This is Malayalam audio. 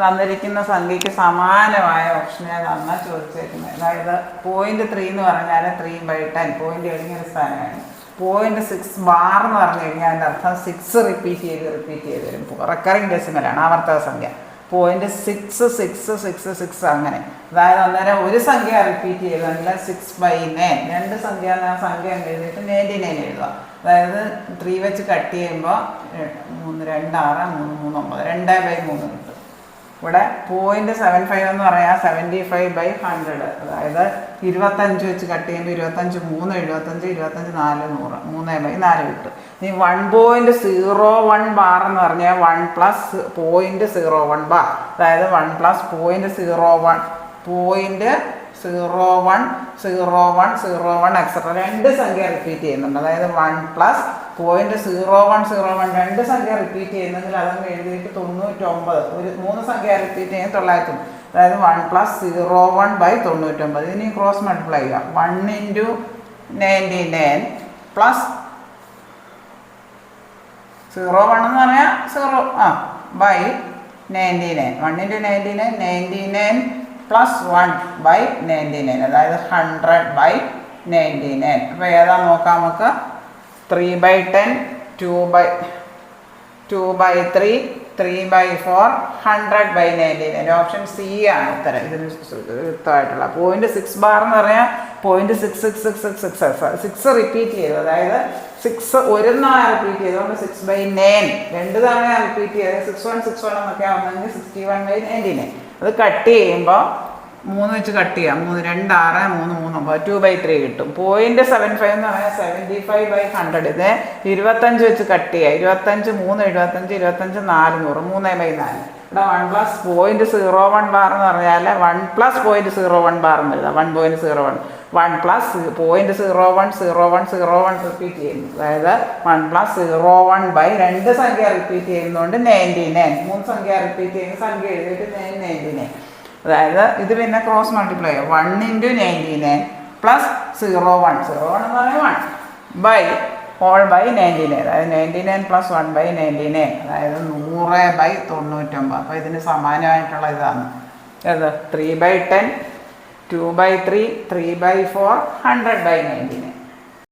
തന്നിരിക്കുന്ന സംഖ്യയ്ക്ക് സമാനമായ ഓപ്ഷനെ തന്ന ചോദിച്ചേക്കുന്നത് അതായത് പോയിന്റ് ത്രീ എന്ന് പറഞ്ഞാൽ ത്രീ ബൈ ടെൻ പോയിന്റ് എഴുതിയ ഒരു സ്ഥാനമാണ്. പോയിന്റ് സിക്സ് ബാർ എന്ന് പറഞ്ഞു കഴിഞ്ഞാൽ അതിന്റെ അർത്ഥം സിക്സ് റിപ്പീറ്റ് ചെയ്ത് റിപ്പീറ്റ് ചെയ്ത് വരും. റെക്കറിങ് ഡെസിമലാണ് ആവർത്തക സംഖ്യ. Point six six six six അങ്ങനെ. അതായത് അന്നേരം ഒരു സംഖ്യ റിപ്പീറ്റ് ചെയ്തെങ്കിൽ സിക്സ് ബൈ നയൻ രണ്ട് സംഖ്യ എന്ന സംഖ്യ എഴുതിയിട്ട് നയന്റി നയൻ എഴുതുക. അതായത് ത്രീ വെച്ച് കട്ട് ചെയ്യുമ്പോൾ മൂന്ന് രണ്ട് ആറ് മൂന്ന് മൂന്ന് ഒമ്പത്. രണ്ട് ബൈ മൂന്ന് കിട്ടും. ഇവിടെ പോയിന്റ് സെവൻ ഫൈവ് എന്ന് പറയാം സെവന്റി ഫൈവ് ബൈ ഹൺഡ്രഡ് അതായത് ഇരുപത്തഞ്ച് വെച്ച് കട്ട് ചെയ്യുമ്പോൾ ഇരുപത്തഞ്ച് മൂന്ന് എഴുപത്തഞ്ച് ഇരുപത്തഞ്ച് നാല് നൂറ്. മൂന്ന് ബൈ നാല് കിട്ടും. ഇനി one point zero one bar എന്ന് പറഞ്ഞാൽ one plus point zero one bar അതായത് one plus point zero one point zero one zero one zero one etcetera രണ്ട് സംഖ്യ റിപ്പീറ്റ് ചെയ്യുന്നുണ്ട്. അതായത് one plus point zero one zero one രണ്ട് സംഖ്യ റിപ്പീറ്റ് ചെയ്യുന്നെങ്കിൽ അതങ്ങ് എഴുതിയിട്ട് തൊണ്ണൂറ്റൊമ്പത്. ഒരു മൂന്ന് സംഖ്യ റിപ്പീറ്റ് ചെയ്യുന്നത് തൊള്ളായിരത്തി അതായത് one plus zero one by തൊണ്ണൂറ്റൊമ്പത്. ഇനി ക്രോസ് മൾട്ടിപ്ലൈ ചെയ്യുക. One into ninety nine plus zero one എന്ന് പറഞ്ഞാൽ സീറോ ആ by ninety nine one into ninety nine ninety nine plus one by ninety nine അതായത് ഹൺഡ്രഡ് ബൈ നയന്റി നയൻ അപ്പോൾ ഏതാ നോക്കാം നമുക്ക്? Three by ten two by two by three three by four hundred by ninety nine option C ആണ് ഉത്തരം. ഇതിന് യുക്തമായിട്ടുള്ള പോയിന്റ് സിക്സ് ബാർ എന്ന് പറഞ്ഞാൽ point six six six six six six repeat ചെയ്തു. അതായത് സിക്സ് ഒരു തവണ റിപ്പീറ്റ് ചെയ്തു അതുകൊണ്ട് സിക്സ് ബൈ നയൻ രണ്ട് തവണ റിപ്പീറ്റ് ചെയ്ത്. സിക്സ് വൺ സിക്സ് വൺ എന്നൊക്കെ ആവുന്നെങ്കിൽ sixty one by ninety nine അത് കട്ട് ചെയ്യുമ്പോൾ മൂന്ന് വെച്ച് കട്ട് ചെയ്യാം. മൂന്ന് രണ്ട് ആറ് മൂന്ന് മൂന്ന് ഒമ്പത്. ടു ബൈ ത്രീ കിട്ടും. പോയിന്റ് സെവൻ ഫൈവ് എന്ന് പറഞ്ഞാൽ സെവന്റി ഫൈവ് ബൈ ഹൺഡ്രഡ് ഇത് ഇരുപത്തഞ്ച് വെച്ച് കട്ട് ചെയ്യുക ഇരുപത്തഞ്ച് മൂന്ന് എഴുപത്തഞ്ച് ഇരുപത്തഞ്ച് നാല് മൂന്ന് ബൈ നാല്. ഇവിടെ one plus point zero one bar എന്ന് പറഞ്ഞാൽ one plus point zero one bar എന്ന് എഴുതാം one point zero one one plus point zero one zero one zero one repeat ചെയ്യുന്നു. അതായത് one plus zero one by രണ്ട് സംഖ്യ റിപ്പീറ്റ് ചെയ്യുന്നതുകൊണ്ട് നയന്റി നയൻ മൂന്ന് സംഖ്യ റിപ്പീറ്റ് ചെയ്യുന്ന സംഖ്യ എഴുതിയിട്ട് നയൻ നയന്റി നയൻ അതായത് ഇത് പിന്നെ cross multiply one into ninety nine plus zero one zero one എന്ന് പറയുന്നത് one by whole by ninety nine അതായത് ninety nine plus one by ninety nine അതായത് നൂറ് ബൈ തൊണ്ണൂറ്റൊമ്പത്. അപ്പോൾ ഇതിന് സമാനമായിട്ടുള്ള ഇതാണ്. ഏത്? Three by ten two by three three by four hundred by nineteen nine